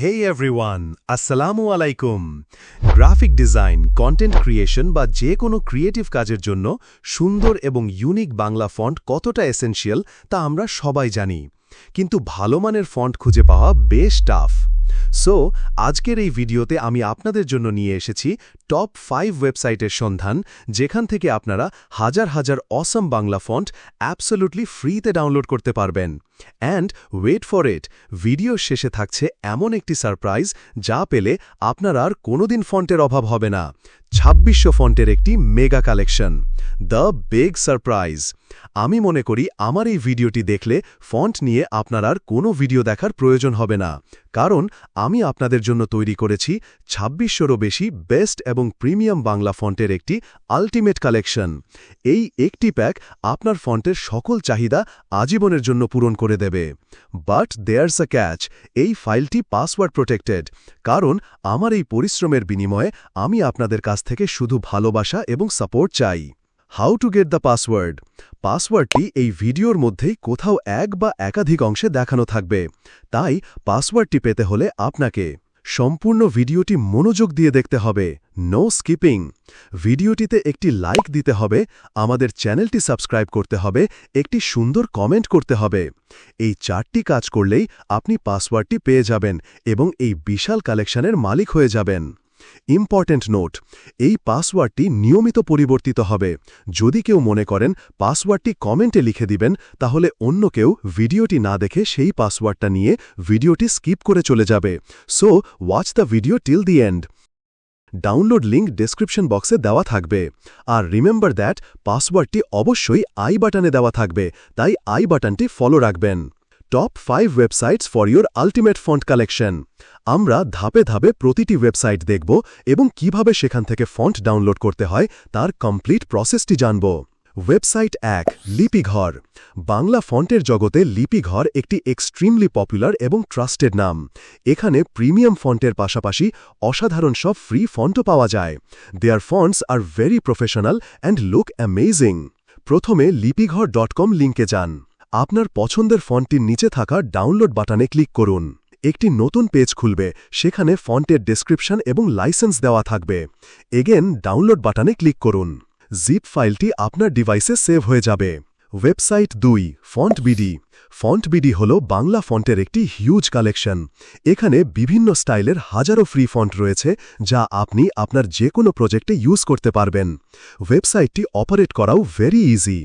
হেই everyone আসসালামু আলাইকুম graphic design content creation বা যে কোনো ক্রিয়েটিভ কাজের জন্য সুন্দর এবং ইউনিক বাংলা ফন্ট কতটা এসেনশিয়াল তা আমরা সবাই জানি। কিন্তু ভালো মানের ফন্ট খুঁজে পাওয়া বেশ টাফ সো আজকের এই ভিডিওতে আমি আপনাদের জন্য নিয়ে এসেছি টপ ফাইভ ওয়েবসাইটের সন্ধান, যেখান থেকে আপনারা হাজার হাজার অসম বাংলা ফন্ট অ্যাবসোলুটলি ফ্রিতে ডাউনলোড করতে পারবেন। And wait for it video শেষে থাকছে এমন একটি সারপ্রাইজ যা পেলে আপনার আর কোনোদিন ফন্টের অভাব হবে না। ছাব্বিশশো ফন্টের একটি mega collection, the big surprise. আমি মনে করি আমার এই ভিডিওটি দেখলে ফন্ট নিয়ে আপনার আর কোনো ভিডিও দেখার প্রয়োজন হবে না, কারণ আমি আপনাদের জন্য তৈরি করেছি ছাব্বিশশোরও বেশি বেস্ট এবং প্রিমিয়াম বাংলা ফন্টের একটি আলটিমেট কালেকশন। এই একটি প্যাক আপনার ফন্টের সকল চাহিদা আজীবনের জন্য পূরণ করে দেবে। বাট দেয়ার্স আ ক্যাচ, এই ফাইলটি পাসওয়ার্ড প্রোটেক্টেড, কারণ আমার এই পরিশ্রমের বিনিময়ে আমি আপনাদের কাছ থেকে শুধু ভালোবাসা এবং সাপোর্ট চাই। How to get the password পাসওয়ার্ডটি এই ভিডিওর মধ্যেই কোথাও এক বা একাধিক অংশে দেখানো থাকবে। তাই পাসওয়ার্ডটি পেতে হলে আপনাকে সম্পূর্ণ ভিডিওটি মনোযোগ দিয়ে দেখতে হবে। নো স্কিপিং ভিডিওটিতে একটি লাইক দিতে হবে, আমাদের চ্যানেলটি সাবস্ক্রাইব করতে হবে, একটি সুন্দর কমেন্ট করতে হবে। এই চারটি কাজ করলেই আপনি পাসওয়ার্ডটি পেয়ে যাবেন এবং এই বিশাল কালেকশনের মালিক হয়ে যাবেন। ইম্পর্ট্যান্ট নোট এই পাসওয়ার্ডটি নিয়মিত পরিবর্তিত হবে। যদি কেউ মনে করেন পাসওয়ার্ডটি কমেন্টে লিখে দিবেন, তাহলে অন্য কেউ ভিডিওটি না দেখে সেই পাসওয়ার্ডটা নিয়ে ভিডিওটি স্কিপ করে চলে যাবে। So watch the video till the end download link description বক্সে দেওয়া থাকবে। আর রিমেম্বার দ্যাট পাসওয়ার্ডটি অবশ্যই আই বাটনে দেওয়া থাকবে, তাই আই বাটনটি ফলো রাখবেন। Top five websites for your ultimate font collection আমরা ধাপে ধাপে প্রতিটি ওয়েবসাইট দেখব এবং কীভাবে সেখান থেকে ফন্ট ডাউনলোড করতে হয় তার কমপ্লিট প্রসেসটি জানব। ওয়েবসাইট এক লিপিঘর বাংলা ফন্টের জগতে লিপিঘর একটি এক্সট্রিমলি পপুলার এবং ট্রাস্টেড নাম। এখানে প্রিমিয়াম ফন্টের পাশাপাশি অসাধারণ সব ফ্রি ফন্টও পাওয়া যায়। Their fonts are very professional and look amazing প্রথমে লিপিঘর ডট কম লিঙ্কে যান। আপনার পছন্দের ফন্টটির নিচে থাকা ডাউনলোড বাটনে ক্লিক করুন। একটি নতুন পেজ খুলবে, সেখানে ফন্টের ডেসক্রিপশন এবং লাইসেন্স দেওয়া থাকবে। এগেন ডাউনলোড বাটনে ক্লিক করুন। জিপ ফাইলটি আপনার ডিভাইসে সেভ হয়ে যাবে। ওয়েবসাইট দুই ফন্ট বিডি ফন্ট বিডি হল বাংলা ফন্টের একটি হিউজ কালেকশন এখানে বিভিন্ন স্টাইলের হাজারো ফ্রি ফন্ট রয়েছে, যা আপনি আপনার যে কোনো প্রজেক্টে ইউজ করতে পারবেন। ওয়েবসাইটটি অপারেট করাও very easy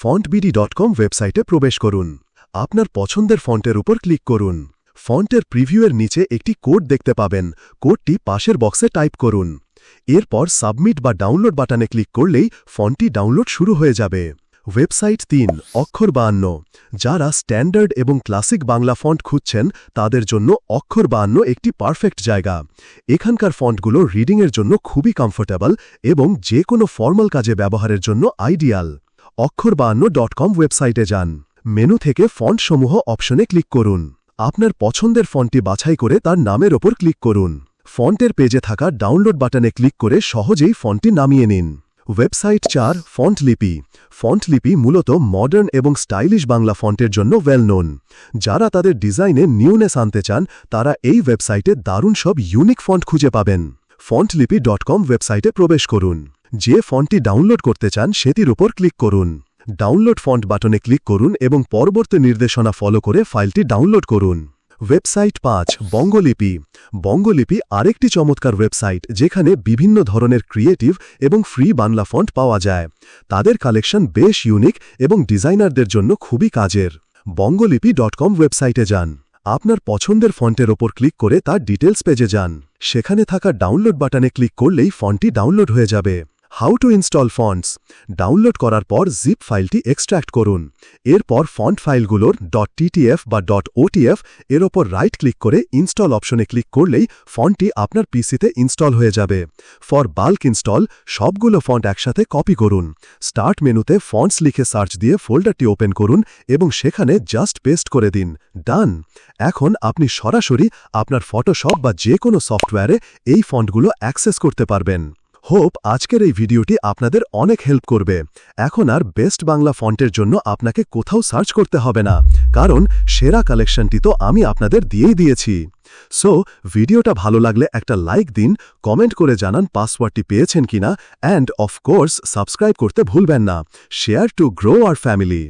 font BD dot com ওয়েবসাইটে প্রবেশ করুন। আপনার পছন্দের ফন্টের উপর ক্লিক করুন। ফন্টের প্রিভিউয়ের নিচে একটি কোড দেখতে পাবেন। কোডটি পাশের বক্সে টাইপ করুন। এরপর সাবমিট বা ডাউনলোড বাটনে ক্লিক করলেই ফন্টটি ডাউনলোড শুরু হয়ে যাবে। ওয়েবসাইট তিন, অক্ষর বাহান্ন। যারা স্ট্যান্ডার্ড এবং ক্লাসিক বাংলা ফন্ট খুঁজছেন, তাদের জন্য অক্ষর বাহান্ন একটি পারফেক্ট জায়গা। এখানকার ফন্টগুলো রিডিংয়ের জন্য খুবই কমফোর্টেবল এবং যে কোনো ফর্মাল কাজে ব্যবহারের জন্য আইডিয়াল অক্ষর বাহান্ন ডট কম ওয়েবসাইটে যান। মেনু থেকে ফন্ট সমূহ অপশনে ক্লিক করুন। আপনার পছন্দের ফন্টটি বাছাই করে তার নামের ওপর ক্লিক করুন। ফন্টের পেজে থাকা ডাউনলোড বাটনে ক্লিক করে সহজেই ফন্টটি নামিয়ে নিন। ওয়েবসাইট চার, ফন্ট লিপি। ফন্ট লিপি মূলত মডার্ন এবং স্টাইলিশ বাংলা ফন্টের জন্য ওয়েল নোন যারা তাদের ডিজাইনে নিউনেস আনতে চান, তারা এই ওয়েবসাইটে দারুণ সব ইউনিক ফন্ট খুঁজে পাবেন। ফন্টলিপি ডট কম ওয়েবসাইটে প্রবেশ করুন। যে ফন্টটি ডাউনলোড করতে চান সেটির উপর ক্লিক করুন। ডাউনলোড ফন্ট বাটনে ক্লিক করুন এবং পরবর্তী নির্দেশনা ফলো করে ফাইলটি ডাউনলোড করুন। ওয়েবসাইট পাঁচ, বঙ্গলিপি। বঙ্গলিপি আরেকটি চমৎকার ওয়েবসাইট যেখানে বিভিন্ন ধরনের ক্রিয়েটিভ এবং ফ্রি বাংলা ফন্ট পাওয়া যায়। তাদের কালেকশন বেশ ইউনিক এবং ডিজাইনারদের জন্য খুবই কাজের। বঙ্গলিপি ডট কম ওয়েবসাইটে যান। আপনার পছন্দের ফন্টের ওপর ক্লিক করে তার ডিটেলস পেজে যান। সেখানে থাকা ডাউনলোড বাটনে ক্লিক করলেই ফন্টটি ডাউনলোড হয়ে যাবে। How to install fonts download করার পর জিপ ফাইলটি এক্সট্র্যাক্ট করুন। এরপর ফন্ট ফাইলগুলোর ডট টিটিএফ বা. ডট ওটিএফ এর ওপর রাইট ক্লিক করে ইনস্টল অপশনে ক্লিক করলেই ফন্টটি আপনার পিসিতে ইনস্টল হয়ে যাবে। ফর বাল্ক ইনস্টল সবগুলো ফন্ট একসাথে কপি করুন। স্টার্ট মেনুতে ফন্টস লিখে সার্চ দিয়ে ফোল্ডারটি ওপেন করুন এবং সেখানে জাস্ট পেস্ট করে দিন। ডান এখন আপনি সরাসরি আপনার ফটোশপ বা যে কোনো সফটওয়্যারে এই ফন্টগুলো অ্যাক্সেস করতে পারবেন। হোপ আজকের এই ভিডিওটি আপনাদের অনেক হেল্প করবে। এখন আর বেস্ট বাংলা ফন্টের জন্য আপনাকে কোথাও সার্চ করতে হবে না। কারণ সেরা কালেকশনটি তো আমি আপনাদের দিয়েই দিয়েছি। সো ভিডিওটা ভালো লাগলে একটা লাইক দিন কমেন্ট করে জানান পাসওয়ার্ডটি পেয়েছেন কিনা অ্যান্ড অফকোর্স সাবস্ক্রাইব করতে ভুলবেন না। Share to grow our family